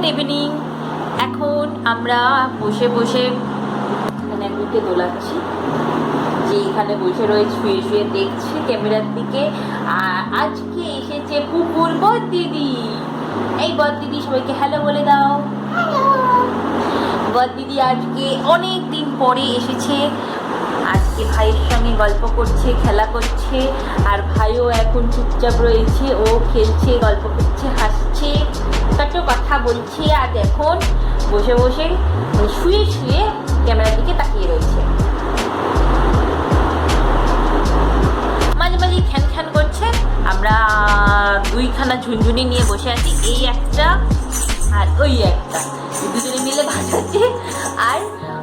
Good evening এখন আমরা বসে বসে এখানে একজনকে দোলাচ্ছি। যে এখানে বসে রয়েছে, শুয়ে শুয়ে দেখছে ক্যামেরার দিকে। আর আজকে এসেছে পুকুর বদ দিদি। এই বদ দিদি সবাইকে হ্যালো বলে দাও। বদ দিদি আজকে অনেক দিন পরে এসেছে। আজকে ভাইয়ের সঙ্গে গল্প করছে, খেলা করছে। আর ভাইও এখন চুপচাপ রয়েছে, ও খেলছে, গল্প করছে, হাসছে। কথা বলছে আর এখন বসে বসে মানে শুয়ে শুয়ে ক্যামেরার দিকে তাকিয়ে রয়েছে। মাঝে মাঝে খ্যান খ্যান করছে। আমরা দুইখানা ঝুনঝুনি নিয়ে বসে আছি, এই একটা আর ওই একটা। দুজনে মিলে ভাসাচ্ছে আর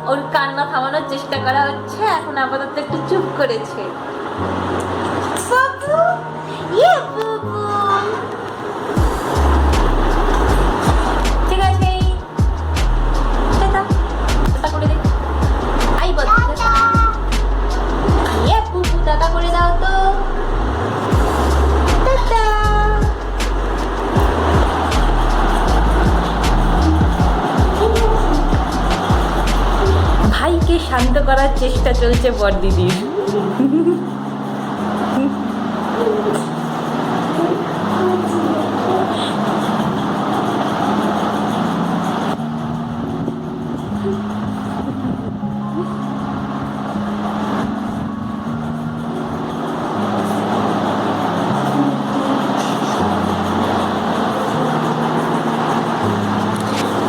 ওর কান্না থামানোর চেষ্টা করা হচ্ছে, এখন আপাতত একটু চুপ করেছে। ভাইকে শান্ত করার চেষ্টা চলছে বড়দিদির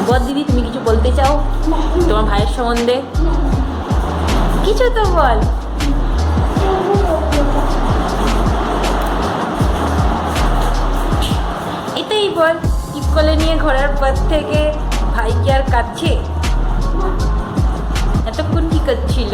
বড়দিদি তুমি কিছু বলতে চাও? তোমার ভাইয়ের সম্বন্ধে? কিছু তো বল। এটাই বল টিপকলে নিয়ে ঘোরার পর থেকে ভাই কি আর কাঁদছে? এতক্ষণ কি করছিল?